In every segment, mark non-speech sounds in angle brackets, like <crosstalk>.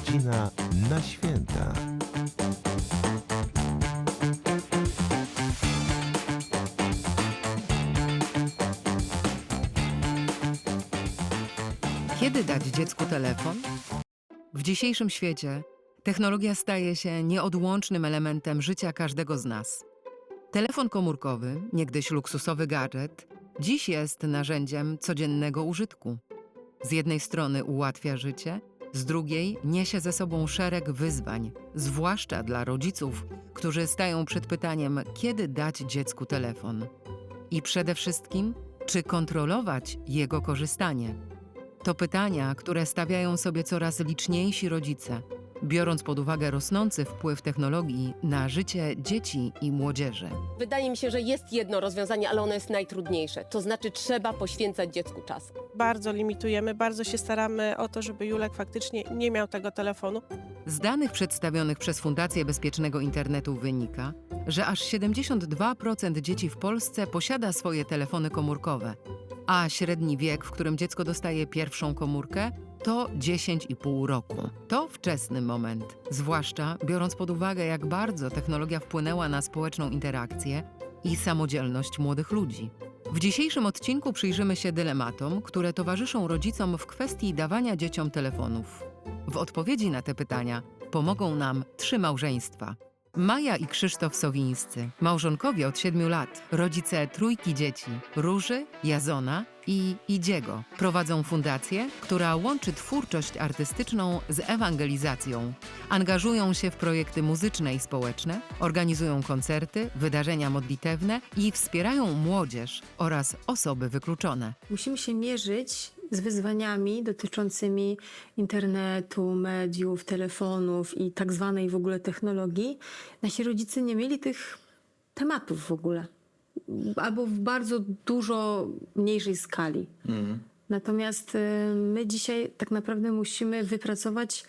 godzina na święta. Kiedy dać dziecku telefon? W dzisiejszym świecie technologia staje się nieodłącznym elementem życia każdego z nas. Telefon komórkowy, niegdyś luksusowy gadżet, dziś jest narzędziem codziennego użytku. Z jednej strony ułatwia życie, z drugiej niesie ze sobą szereg wyzwań, zwłaszcza dla rodziców, którzy stają przed pytaniem, kiedy dać dziecku telefon. I przede wszystkim, czy kontrolować jego korzystanie. To pytania, które stawiają sobie coraz liczniejsi rodzice, biorąc pod uwagę rosnący wpływ technologii na życie dzieci i młodzieży. Wydaje mi się, że jest jedno rozwiązanie, ale ono jest najtrudniejsze. To znaczy trzeba poświęcać dziecku czas. Bardzo limitujemy, bardzo się staramy o to, żeby Julek faktycznie nie miał tego telefonu. Z danych przedstawionych przez Fundację Bezpiecznego Internetu wynika, że aż 72% dzieci w Polsce posiada swoje telefony komórkowe, a średni wiek, w którym dziecko dostaje pierwszą komórkę, to 10,5 roku. To wczesny moment, zwłaszcza biorąc pod uwagę, jak bardzo technologia wpłynęła na społeczną interakcję i samodzielność młodych ludzi. W dzisiejszym odcinku przyjrzymy się dylematom, które towarzyszą rodzicom w kwestii dawania dzieciom telefonów. W odpowiedzi na te pytania pomogą nam trzy małżeństwa. Maja i Krzysztof Sowińscy, małżonkowie od siedmiu lat, rodzice trójki dzieci Róży, Jazona i Idziego. Prowadzą fundację, która łączy twórczość artystyczną z ewangelizacją. Angażują się w projekty muzyczne i społeczne, organizują koncerty, wydarzenia modlitewne i wspierają młodzież oraz osoby wykluczone. Musimy się mierzyć z wyzwaniami dotyczącymi internetu, mediów, telefonów i tak zwanej w ogóle technologii. Nasi rodzice nie mieli tych tematów w ogóle. Albo w bardzo dużo mniejszej skali. Natomiast y, my dzisiaj tak naprawdę musimy wypracować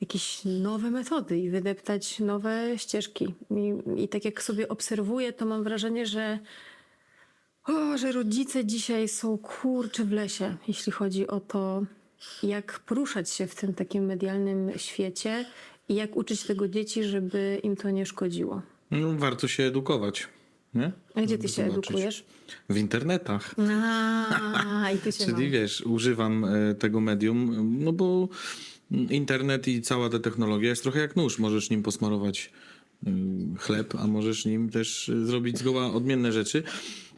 jakieś nowe metody i wydeptać nowe ścieżki. I, i tak jak sobie obserwuję, to mam wrażenie, że o, że rodzice dzisiaj są kurczy w lesie, jeśli chodzi o to, jak poruszać się w tym takim medialnym świecie i jak uczyć tego dzieci, żeby im to nie szkodziło. No, warto się edukować. Nie? A gdzie ty się zobaczyć. edukujesz? W internetach. A, i ty się <laughs> Czyli mam. wiesz, używam e, tego medium, no bo internet i cała ta technologia jest trochę jak nóż. Możesz nim posmarować y, chleb, a możesz nim też y, zrobić zgoła odmienne rzeczy.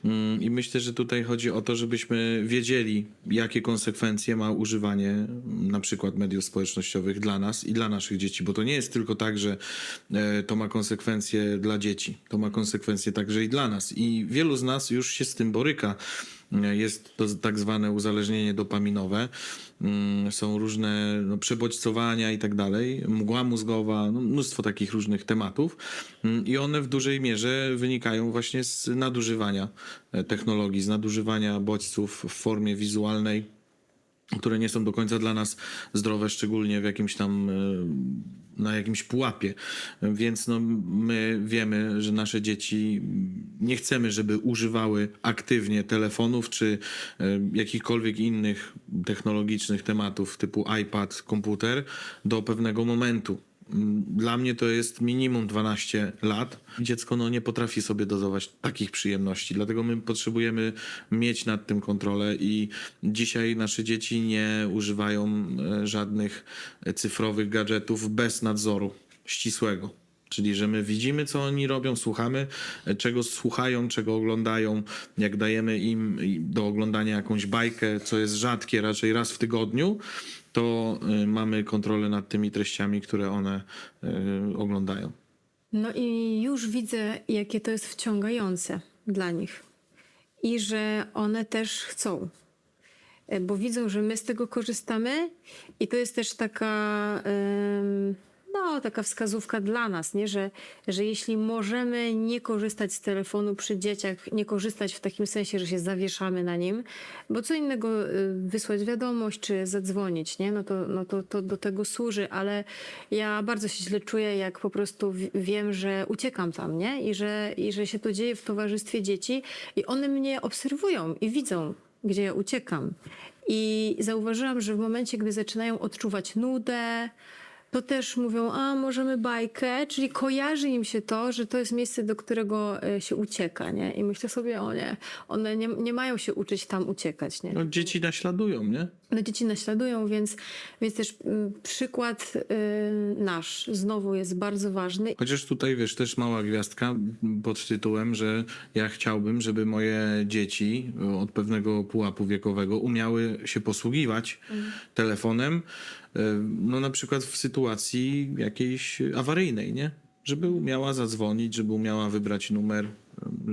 Mm, I myślę, że tutaj chodzi o to, żebyśmy wiedzieli, jakie konsekwencje ma używanie mm, na przykład mediów społecznościowych dla nas i dla naszych dzieci, bo to nie jest tylko tak, że e, to ma konsekwencje dla dzieci, to ma konsekwencje także i dla nas. I wielu z nas już się z tym boryka. Jest to tak zwane uzależnienie dopaminowe, Mm, są różne no, przebodźcowania i tak dalej, mgła mózgowa, no, mnóstwo takich różnych tematów. Mm, i one w dużej mierze wynikają właśnie z nadużywania e, technologii, z nadużywania bodźców w formie wizualnej, które nie są do końca dla nas zdrowe, szczególnie w jakimś tam e, na jakimś pułapie. Więc no, my wiemy, że nasze dzieci nie chcemy, żeby używały aktywnie telefonów czy e, jakichkolwiek innych technologicznych tematów typu iPad, komputer do pewnego momentu. Dla mnie to jest minimum 12 lat. Dziecko no, nie potrafi sobie dozować takich przyjemności, dlatego my potrzebujemy mieć nad tym kontrolę i dzisiaj nasze dzieci nie używają e, żadnych e, cyfrowych gadżetów bez nadzoru ścisłego. Czyli, że my widzimy, co oni robią, słuchamy, e, czego słuchają, czego oglądają. Jak dajemy im do oglądania jakąś bajkę, co jest rzadkie, raczej raz w tygodniu, to y, mamy kontrolę nad tymi treściami, które one y, oglądają. No i już widzę, jakie to jest wciągające dla nich. I że one też chcą. Bo widzą, że my z tego korzystamy i to jest też taka, em, no, taka wskazówka dla nas, nie? Że, że jeśli możemy nie korzystać z telefonu przy dzieciach, nie korzystać w takim sensie, że się zawieszamy na nim, bo co innego y, wysłać wiadomość czy zadzwonić, nie? No, to, no to, to do tego służy, ale ja bardzo się źle czuję, jak po prostu wiem, że uciekam tam, nie? I że, I że się to dzieje w towarzystwie dzieci i one mnie obserwują i widzą, gdzie ja uciekam. I zauważyłam, że w momencie, gdy zaczynają odczuwać nudę, to też mówią, a możemy bajkę, czyli kojarzy im się to, że to jest miejsce, do którego e, się ucieka, nie? I myślę sobie, o nie, one nie, nie mają się uczyć tam uciekać, nie? No, dzieci naśladują, nie? No dzieci naśladują, więc, więc też mm, przykład y, nasz znowu jest bardzo ważny. Chociaż tutaj, wiesz, też mała gwiazdka pod tytułem, że ja chciałbym, żeby moje dzieci od pewnego pułapu wiekowego umiały się posługiwać telefonem, e, no na przykład w sytuacji jakiejś awaryjnej, nie? Żeby umiała zadzwonić, żeby umiała wybrać numer,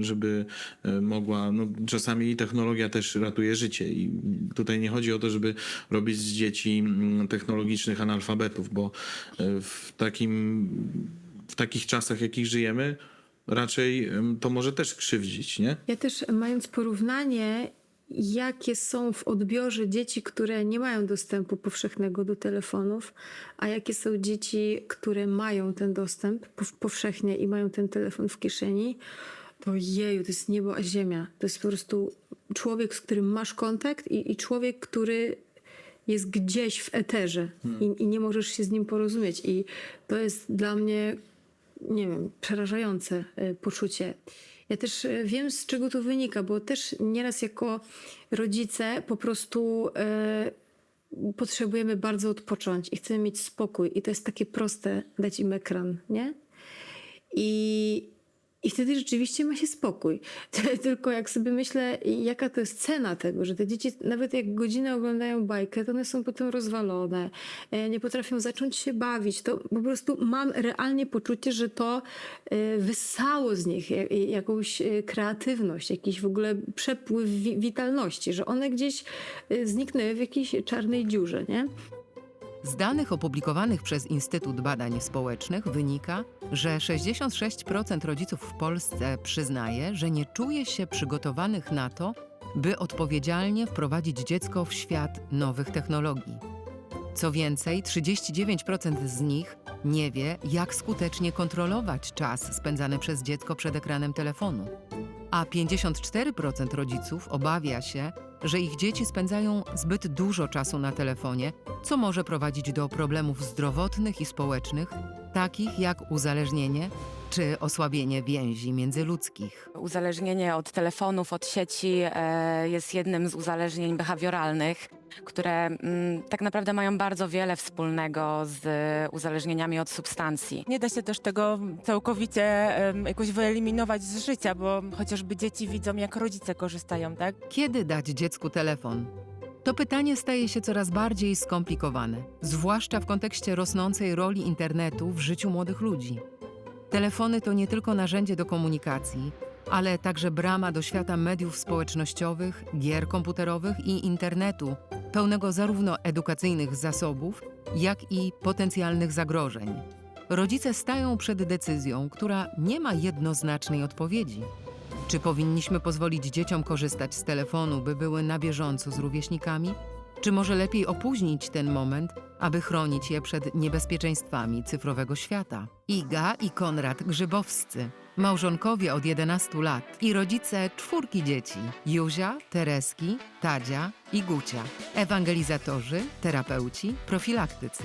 żeby e, mogła, no czasami technologia też ratuje życie i tutaj nie chodzi o to, żeby robić z dzieci mm, technologicznych analfabetów, bo e, w takim w takich czasach, jakich żyjemy, raczej to może też krzywdzić, nie? Ja też mając porównanie, jakie są w odbiorze dzieci, które nie mają dostępu powszechnego do telefonów, a jakie są dzieci, które mają ten dostęp pow- powszechnie i mają ten telefon w kieszeni, to jeju, to jest niebo a ziemia. To jest po prostu człowiek, z którym masz kontakt i, i człowiek, który jest gdzieś w eterze i, i nie możesz się z nim porozumieć. I to jest dla mnie nie wiem, przerażające e, poczucie. Ja też e, wiem, z czego to wynika, bo też nieraz jako rodzice po prostu e, potrzebujemy bardzo odpocząć i chcemy mieć spokój. I to jest takie proste, dać im ekran, nie? I, i wtedy rzeczywiście ma się spokój. <laughs> Tylko jak sobie myślę, jaka to jest cena tego, że te dzieci, nawet jak godzinę oglądają bajkę, to one są potem rozwalone, e, nie potrafią zacząć się bawić. To po prostu mam realnie poczucie, że to e, wyssało z nich ja- jakąś e, kreatywność, jakiś w ogóle przepływ wi- witalności, że one gdzieś zniknęły w jakiejś czarnej dziurze, nie? Z danych opublikowanych przez Instytut Badań Społecznych wynika, że 66% rodziców w Polsce przyznaje, że nie czuje się przygotowanych na to, by odpowiedzialnie wprowadzić dziecko w świat nowych technologii. Co więcej, 39% z nich nie wie, jak skutecznie kontrolować czas spędzany przez dziecko przed ekranem telefonu. A 54% rodziców obawia się, że ich dzieci spędzają zbyt dużo czasu na telefonie, co może prowadzić do problemów zdrowotnych i społecznych, takich jak uzależnienie czy osłabienie więzi międzyludzkich. Uzależnienie od telefonów, od sieci e, jest jednym z uzależnień behawioralnych, które mm, tak naprawdę mają bardzo wiele wspólnego z uzależnieniami od substancji. Nie da się też tego całkowicie em, jakoś wyeliminować z życia, bo chociażby dzieci widzą, jak rodzice korzystają, tak? Kiedy dać dziecku telefon? To pytanie staje się coraz bardziej skomplikowane, zwłaszcza w kontekście rosnącej roli internetu w życiu młodych ludzi. Telefony to nie tylko narzędzie do komunikacji, ale także brama do świata mediów społecznościowych, gier komputerowych i internetu, pełnego zarówno edukacyjnych zasobów, jak i potencjalnych zagrożeń. Rodzice stają przed decyzją, która nie ma jednoznacznej odpowiedzi. Czy powinniśmy pozwolić dzieciom korzystać z telefonu, by były na bieżąco z rówieśnikami? Czy może lepiej opóźnić ten moment, aby chronić je przed niebezpieczeństwami cyfrowego świata? Iga i Konrad Grzybowscy, małżonkowie od 11 lat i rodzice czwórki dzieci: Józia, Tereski, Tadzia i Gucia. Ewangelizatorzy, terapeuci, profilaktycy.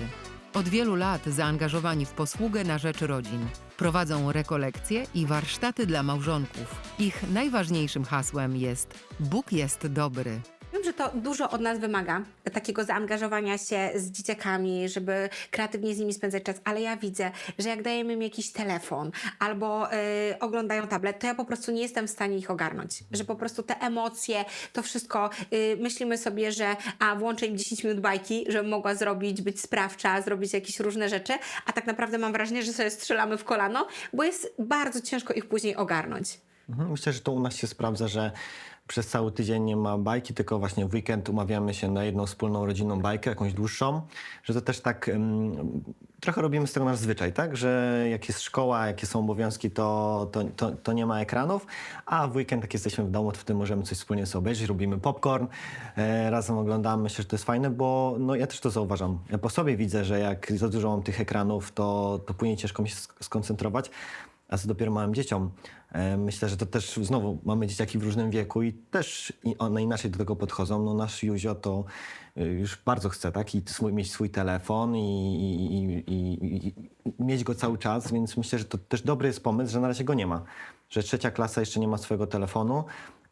Od wielu lat zaangażowani w posługę na rzecz rodzin. Prowadzą rekolekcje i warsztaty dla małżonków. Ich najważniejszym hasłem jest Bóg jest dobry. Wiem, że to dużo od nas wymaga, takiego zaangażowania się z dzieciakami, żeby kreatywnie z nimi spędzać czas, ale ja widzę, że jak dajemy im jakiś telefon albo y, oglądają tablet, to ja po prostu nie jestem w stanie ich ogarnąć. Że po prostu te emocje, to wszystko, y, myślimy sobie, że a włączę im 10 minut bajki, żebym mogła zrobić, być sprawcza, zrobić jakieś różne rzeczy, a tak naprawdę mam wrażenie, że sobie strzelamy w kolano, bo jest bardzo ciężko ich później ogarnąć. Mhm, Myślę, że to u nas się sprawdza, że przez cały tydzień nie ma bajki, tylko właśnie w weekend umawiamy się na jedną wspólną rodzinną bajkę, jakąś dłuższą, że to też tak trochę robimy z tego nasz zwyczaj, tak? Że jak jest szkoła, jakie są obowiązki, to, to, to, to nie ma ekranów, a w weekend jak jesteśmy w domu, to wtedy możemy coś wspólnie sobie obejrzeć, robimy popcorn, e, razem oglądamy, myślę, że to jest fajne, bo no, ja też to zauważam. Ja po sobie widzę, że jak za dużo mam tych ekranów, to, to później ciężko mi się sk- skoncentrować. a co dopiero małym dzieciom. E, Myślę, że to też znowu mamy dzieciaki w różnym wieku i też one inaczej do tego podchodzą. No nasz Józio to y, już bardzo chce, tak? I swój, mieć swój telefon i, i, i, i, i mieć go cały czas, więc myślę, że to też dobry jest pomysł, że na razie go nie ma. Że trzecia klasa jeszcze nie ma swojego telefonu.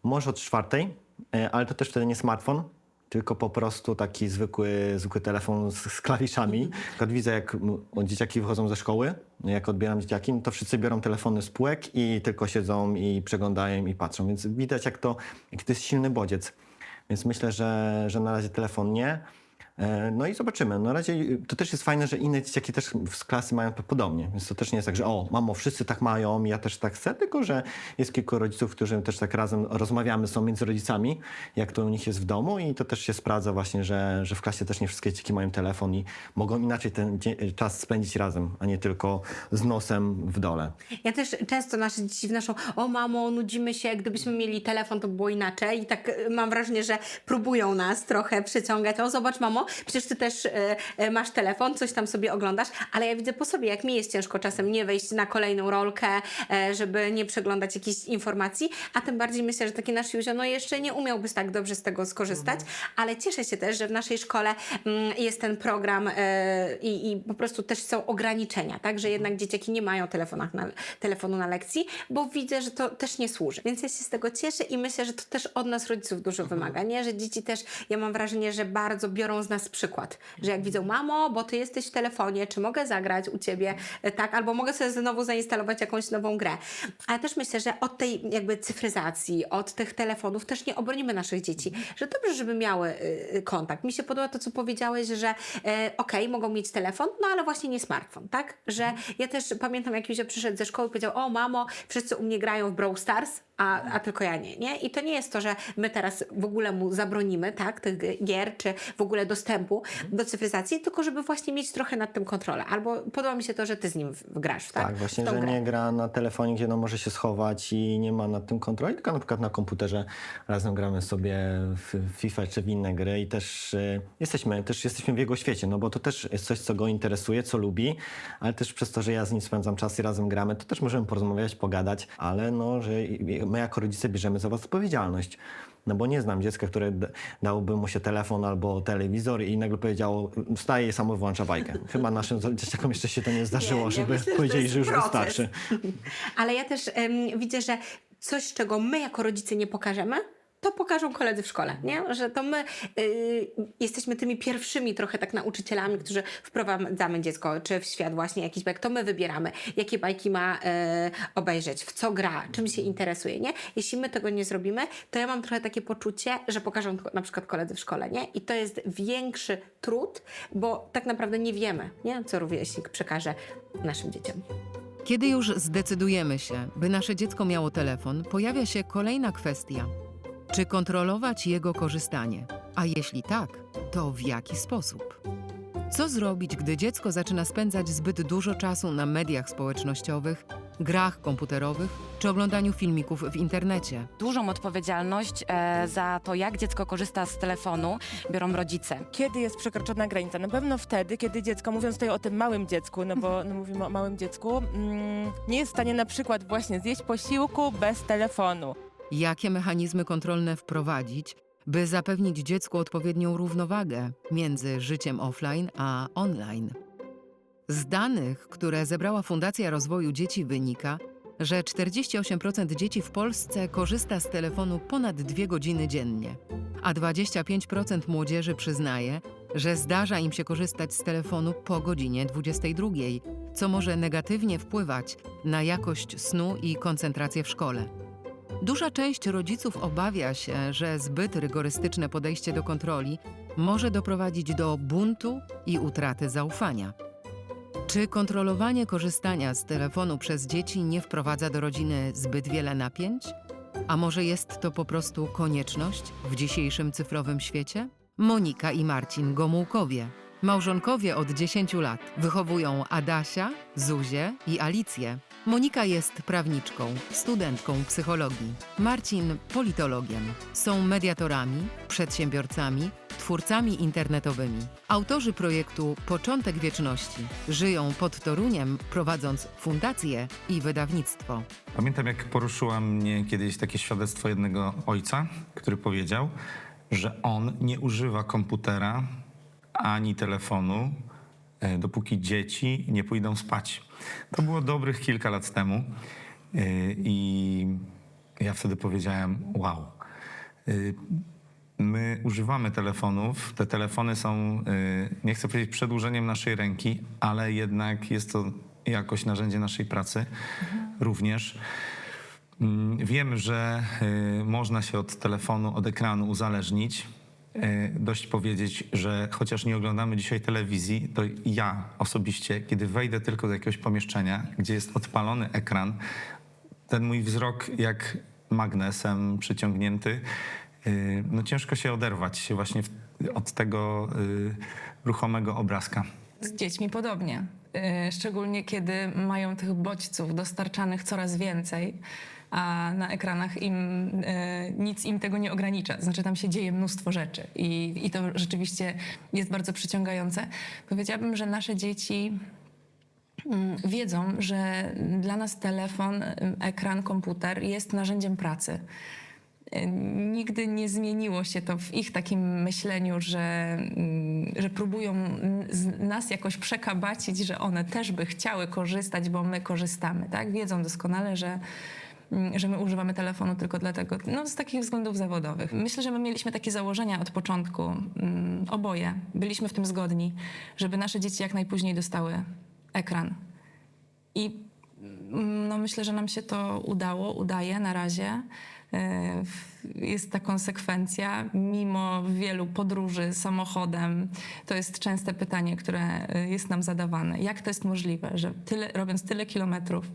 Może od czwartej, e, ale to też wtedy nie smartfon, tylko po prostu taki zwykły, zwykły telefon z, z klawiszami. Na przykład widzę, jak dzieciaki wychodzą ze szkoły, jak odbieram dzieciaki, to wszyscy biorą telefony z półek i tylko siedzą i przeglądają i patrzą. Więc widać, jak to, jaki to jest silny bodziec. Więc myślę, że, że na razie telefon nie. E, No i zobaczymy. Na razie y, to też jest fajne, że inne dzieciaki też z klasy mają to podobnie. Więc to też nie jest tak, że o, mamo, wszyscy tak mają, ja też tak chcę, tylko że jest kilku rodziców, którzy też tak razem rozmawiamy, są między rodzicami, jak to u nich jest w domu i to też się sprawdza właśnie, że, że w klasie też nie wszystkie dzieci mają telefon i mogą inaczej ten dzie- czas spędzić razem, a nie tylko z nosem w dole. Ja też często nasze dzieci wnoszą, o mamo, nudzimy się, gdybyśmy mieli telefon, to było inaczej. I tak e, mam wrażenie, że próbują nas trochę przyciągać. O, zobacz mamo, przecież ty też e, e, masz telefon, coś tam sobie oglądasz, ale ja widzę po sobie, jak mi jest ciężko czasem nie wejść na kolejną rolkę, e, żeby nie przeglądać jakichś informacji, a tym bardziej myślę, że taki nasz Józio, no jeszcze nie umiałby tak dobrze z tego skorzystać, ale cieszę się też, że w naszej szkole mm, jest ten program e, i, i po prostu też są ograniczenia, tak, że jednak dzieciaki nie mają telefonach na, telefonu na lekcji, bo widzę, że to też nie służy. Więc ja się z tego cieszę i myślę, że to też od nas rodziców dużo wymaga, nie? Że dzieci też, ja mam wrażenie, że bardzo biorą z nas przykład, że jak widzą, mamo, bo ty jesteś w telefonie, czy mogę zagrać u ciebie, e, tak, albo mogę sobie znowu zainstalować jakąś nową grę. Ale też myślę, że od tej jakby cyfryzacji, od tych telefonów też nie obronimy naszych dzieci, że dobrze, żeby miały y, y, kontakt. Mi się podoba to, co powiedziałeś, że e, okej, mogą mieć telefon, no ale właśnie nie smartfon, tak? Że ja też pamiętam, jak Józio przyszedł ze szkoły i powiedział, o mamo, wszyscy u mnie grają w Brawl Stars, a, a tylko ja nie, nie? I to nie jest to, że my teraz w ogóle mu zabronimy, tak, tych gier, czy w ogóle dostępu do cyfryzacji, tylko żeby właśnie mieć trochę nad tym kontrolę. Albo podoba mi się to, że ty z nim grasz, tak? Tak, właśnie, że grę. nie gra na telefonie, gdzie no może się schować i nie ma nad tym kontroli, tylko na przykład na komputerze razem gramy sobie w FIFA czy w inne gry i też y, jesteśmy, też jesteśmy w jego świecie, no bo to też jest coś, co go interesuje, co lubi, ale też przez to, że ja z nim spędzam czas i razem gramy, to też możemy porozmawiać, pogadać, ale no, że my jako rodzice bierzemy za was odpowiedzialność. No bo nie znam dziecka, które dałoby mu się telefon albo telewizor i nagle powiedziało, wstaje i samo włącza bajkę. <laughs> Chyba naszym dzieciakom jeszcze się to nie zdarzyło, Nie, żeby myślę, że powiedzieli, jest że już proces. wystarczy. <laughs> Ale ja też em, widzę, że coś, czego my jako rodzice nie pokażemy, to pokażą koledzy w szkole, nie? Że to my y, jesteśmy tymi pierwszymi trochę tak nauczycielami, którzy wprowadzamy dziecko, czy w świat właśnie jakiś bajek, to my wybieramy, jakie bajki ma y, obejrzeć, w co gra, czym się interesuje, nie? Jeśli my tego nie zrobimy, to ja mam trochę takie poczucie, że pokażą na przykład koledzy w szkole, nie? I to jest większy trud, bo tak naprawdę nie wiemy, nie? Co rówieśnik przekaże naszym dzieciom. Kiedy już zdecydujemy się, by nasze dziecko miało telefon, pojawia się kolejna kwestia. Czy kontrolować jego korzystanie? A jeśli tak, to w jaki sposób? Co zrobić, gdy dziecko zaczyna spędzać zbyt dużo czasu na mediach społecznościowych, grach komputerowych czy oglądaniu filmików w internecie? Dużą odpowiedzialność e, za to, jak dziecko korzysta z telefonu, biorą rodzice. Kiedy jest przekroczona granica? Na pewno wtedy, kiedy dziecko, mówiąc tutaj o tym małym dziecku, no bo no mówimy o małym dziecku, mm, nie jest w stanie na przykład właśnie zjeść posiłku bez telefonu. Jakie mechanizmy kontrolne wprowadzić, by zapewnić dziecku odpowiednią równowagę między życiem offline a online? Z danych, które zebrała Fundacja Rozwoju Dzieci, wynika, że 48% dzieci w Polsce korzysta z telefonu ponad dwie godziny dziennie, a 25% młodzieży przyznaje, że zdarza im się korzystać z telefonu po godzinie 22, co może negatywnie wpływać na jakość snu i koncentrację w szkole. Duża część rodziców obawia się, że zbyt rygorystyczne podejście do kontroli może doprowadzić do buntu i utraty zaufania. Czy kontrolowanie korzystania z telefonu przez dzieci nie wprowadza do rodziny zbyt wiele napięć? A może jest to po prostu konieczność w dzisiejszym cyfrowym świecie? Monika i Marcin Gomułkowie. Małżonkowie od 10 lat wychowują Adasia, Zuzię i Alicję. Monika jest prawniczką, studentką psychologii. Marcin politologiem. Są mediatorami, przedsiębiorcami, twórcami internetowymi. Autorzy projektu Początek Wieczności żyją pod Toruniem, prowadząc fundację i wydawnictwo. Pamiętam, jak poruszyła mnie kiedyś takie świadectwo jednego ojca, który powiedział, że on nie używa komputera ani telefonu, e, dopóki dzieci nie pójdą spać. To było dobrych kilka lat temu e, i ja wtedy powiedziałem: Wow. e, My używamy telefonów. Te telefony są, nie chcę powiedzieć przedłużeniem naszej ręki, ale jednak jest to jakoś narzędzie naszej pracy również. Mm, Wiem, że można się od telefonu, od ekranu uzależnić. Y, Dość powiedzieć, że chociaż nie oglądamy dzisiaj telewizji, to ja osobiście, kiedy wejdę tylko do jakiegoś pomieszczenia, gdzie jest odpalony ekran, ten mój wzrok jak magnesem przyciągnięty, y, no ciężko się oderwać właśnie od tego y, ruchomego obrazka. Z dziećmi podobnie. Szczególnie kiedy mają tych bodźców dostarczanych coraz więcej, a na ekranach im y, nic im tego nie ogranicza. Znaczy tam się dzieje mnóstwo rzeczy i, i to rzeczywiście jest bardzo przyciągające. Powiedziałabym, że nasze dzieci mm, wiedzą, że dla nas telefon, y, ekran, komputer jest narzędziem pracy. Y, Nigdy nie zmieniło się to w ich takim myśleniu, że, mm, że próbują nas jakoś przekabacić, że one też by chciały korzystać, bo my korzystamy. Tak? Wiedzą doskonale, że, że my używamy telefonu tylko dlatego, no z takich względów zawodowych. Myślę, że my mieliśmy takie założenia od początku, mm, oboje, byliśmy w tym zgodni, żeby nasze dzieci jak najpóźniej dostały ekran. I mm, no myślę, że nam się to udało, udaje na razie. Jest ta konsekwencja, mimo wielu podróży samochodem. To jest częste pytanie, które e, jest nam zadawane. Jak to jest możliwe, że tyle, robiąc tyle kilometrów,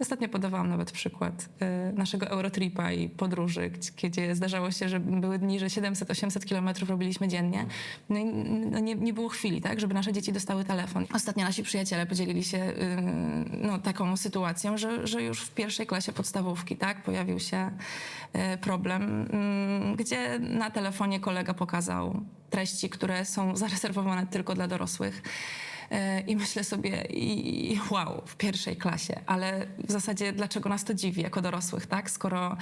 ostatnio podawałam nawet przykład e, naszego Eurotripa i podróży, gdzie- zdarzało się, że były dni, że 700-800 kilometrów robiliśmy dziennie. No i no nie, nie było chwili, tak, żeby nasze dzieci dostały telefon. Ostatnio nasi przyjaciele podzielili się y, no, taką sytuacją, że, że już w pierwszej klasie podstawówki tak, pojawił się y, problem, gdzie na telefonie kolega pokazał treści, które są <laughs> zarezerwowane tylko dla dorosłych. Y, I myślę sobie, i, wow, w pierwszej klasie, ale w zasadzie dlaczego nas to dziwi jako dorosłych, tak? Skoro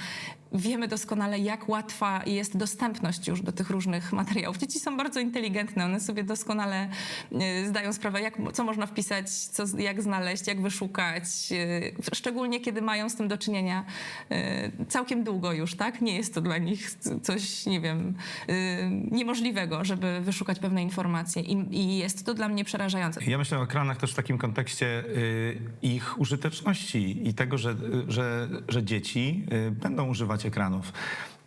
wiemy doskonale, jak łatwa jest dostępność już do tych różnych materiałów. Dzieci są bardzo inteligentne, one sobie doskonale y, zdają sprawę, jak, co można wpisać, co, jak znaleźć, jak wyszukać, y, szczególnie kiedy mają z tym do czynienia całkiem długo już, tak? Nie jest to dla nich coś, nie wiem, niemożliwego, żeby wyszukać pewne informacje I, i jest to dla mnie przerażające. Ja myślę o ekranach też w takim kontekście y, ich użyteczności i tego, że, że, że dzieci y, będą używać ekranów.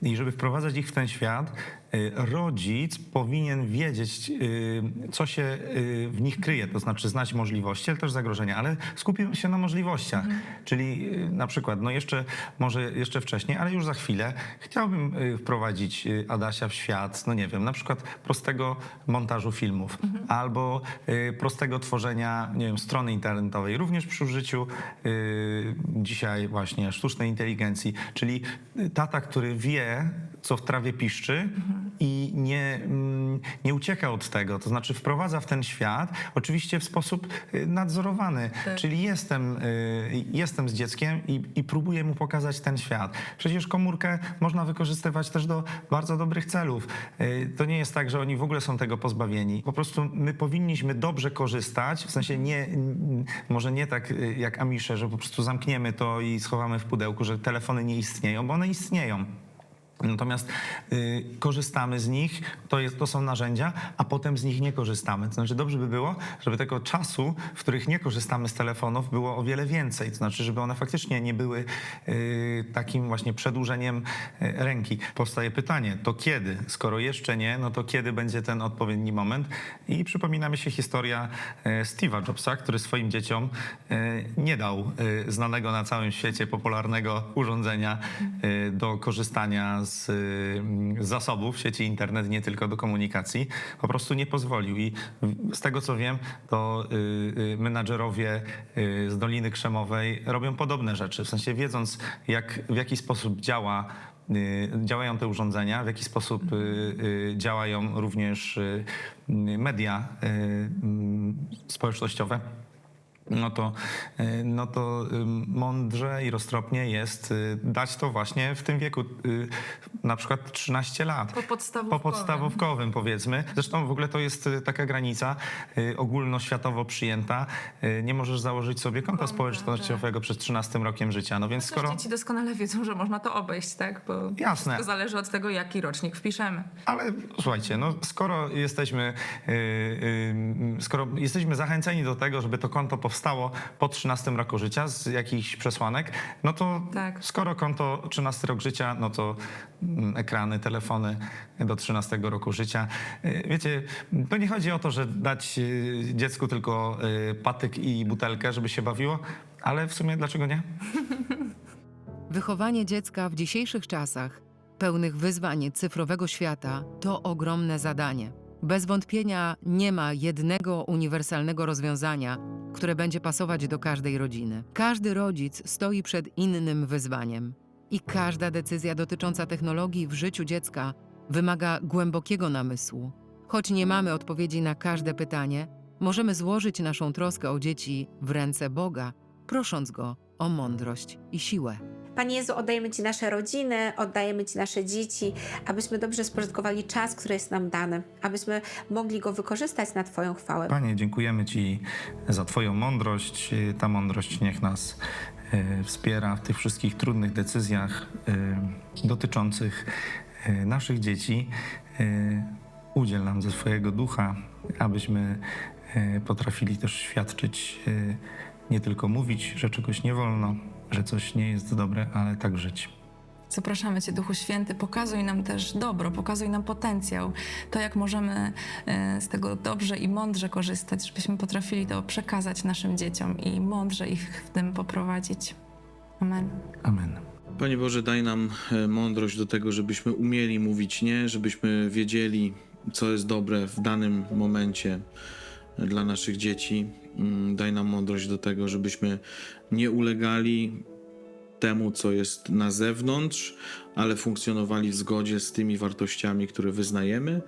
I żeby wprowadzać ich w ten świat, y, rodzic powinien wiedzieć, y, co się y, w nich kryje, to znaczy znać możliwości, ale też zagrożenia, ale skupił się na możliwościach. Czyli y, na przykład, no jeszcze, może jeszcze wcześniej, ale już za chwilę chciałbym y, wprowadzić y, Adasia w świat, no nie wiem, na przykład prostego montażu filmów albo y, prostego tworzenia, nie wiem, strony internetowej, również przy użyciu y, dzisiaj właśnie sztucznej inteligencji, czyli y, tata, który wie, co w trawie piszczy i nie, mm, nie ucieka od tego, to znaczy wprowadza w ten świat, oczywiście w sposób y, nadzorowany, czyli jestem, y, jestem z dzieckiem i, i próbuję mu pokazać ten świat. Przecież komórkę można wykorzystywać też do bardzo dobrych celów. Y, To nie jest tak, że oni w ogóle są tego pozbawieni. Po prostu my powinniśmy dobrze korzystać, w sensie nie, może nie tak jak Amisze, że po prostu zamkniemy to i schowamy w pudełku, że telefony nie istnieją, bo one istnieją. Natomiast y, korzystamy z nich, to, jest, to są narzędzia, a potem z nich nie korzystamy. To znaczy dobrze by było, żeby tego czasu, w których nie korzystamy z telefonów, było o wiele więcej. To znaczy, żeby one faktycznie nie były y, takim właśnie przedłużeniem y, ręki. Powstaje pytanie, to kiedy? Skoro jeszcze nie, no to kiedy będzie ten odpowiedni moment? I przypomina mi się historia y, Steve'a Jobsa, który swoim dzieciom y, nie dał y, znanego na całym świecie popularnego urządzenia y, do korzystania z z z zasobów sieci internet, nie tylko do komunikacji, po prostu nie pozwolił. I z tego co wiem, to y, y, menadżerowie y, z Doliny Krzemowej robią podobne rzeczy. W sensie wiedząc, jak, w jaki sposób działa działają te urządzenia, w jaki sposób działają również media mm, społecznościowe no to, y, no to mądrze i roztropnie jest y, dać to właśnie w tym wieku, y, na przykład 13 lat. Po podstawówkowym. Po podstawówkowym powiedzmy. Zresztą w ogóle to jest taka granica ogólnoświatowo przyjęta. Nie możesz założyć sobie konta Konta, społecznościowego przed 13 rokiem życia. No więc Skoro... Dzieci doskonale wiedzą, że można to obejść, tak? Bo Jasne. To zależy od tego, jaki rocznik wpiszemy. Ale słuchajcie, no skoro jesteśmy, skoro jesteśmy zachęceni do tego, żeby to konto powstało po 13 roku życia z jakichś przesłanek, no to Tak. skoro konto 13 rok życia, no to mm, ekrany, telefony do 13 roku życia. Y, Wiecie, to nie chodzi o to, że dać y, dziecku tylko y, patyk i butelkę, żeby się bawiło, ale w sumie dlaczego nie? <laughs> Wychowanie dziecka w dzisiejszych czasach, pełnych wyzwań cyfrowego świata, to ogromne zadanie. Bez wątpienia nie ma jednego uniwersalnego rozwiązania, które będzie pasować do każdej rodziny. Każdy rodzic stoi przed innym wyzwaniem i każda decyzja dotycząca technologii w życiu dziecka wymaga głębokiego namysłu. Choć nie mamy odpowiedzi na każde pytanie, możemy złożyć naszą troskę o dzieci w ręce Boga, prosząc Go o mądrość i siłę. Panie Jezu, oddajemy Ci nasze rodziny, oddajemy Ci nasze dzieci, abyśmy dobrze spożytkowali czas, który jest nam dany, abyśmy mogli go wykorzystać na Twoją chwałę. Panie, dziękujemy Ci za Twoją mądrość. Ta mądrość niech nas e, wspiera w tych wszystkich trudnych decyzjach e, dotyczących e, naszych dzieci. Udziel nam ze swojego ducha, abyśmy potrafili też świadczyć, nie tylko mówić, że czegoś nie wolno, że coś nie jest dobre, ale tak żyć. Zapraszamy Cię, Duchu Święty, pokazuj nam też dobro, pokazuj nam potencjał, to jak możemy e, z tego dobrze i mądrze korzystać, żebyśmy potrafili to przekazać naszym dzieciom i mądrze ich w tym poprowadzić. Amen. Amen. Panie Boże, daj nam e, mądrość do tego, żebyśmy umieli mówić nie, żebyśmy wiedzieli, co jest dobre w danym momencie dla naszych dzieci. Mm, Daj nam mądrość do tego, żebyśmy nie ulegali temu, co jest na zewnątrz, ale funkcjonowali w zgodzie z tymi wartościami, które wyznajemy.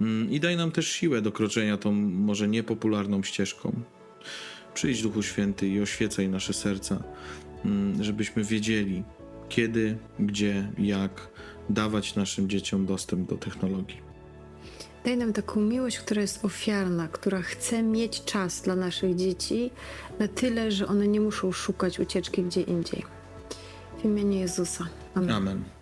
Mm, I daj nam też siłę do kroczenia tą może niepopularną ścieżką. Przyjdź Duchu Święty i oświecaj nasze serca, mm, żebyśmy wiedzieli, kiedy, gdzie, jak dawać naszym dzieciom dostęp do technologii. Daj nam taką miłość, która jest ofiarna, która chce mieć czas dla naszych dzieci na tyle, że one nie muszą szukać ucieczki gdzie indziej. W imieniu Jezusa. Amen. Amen.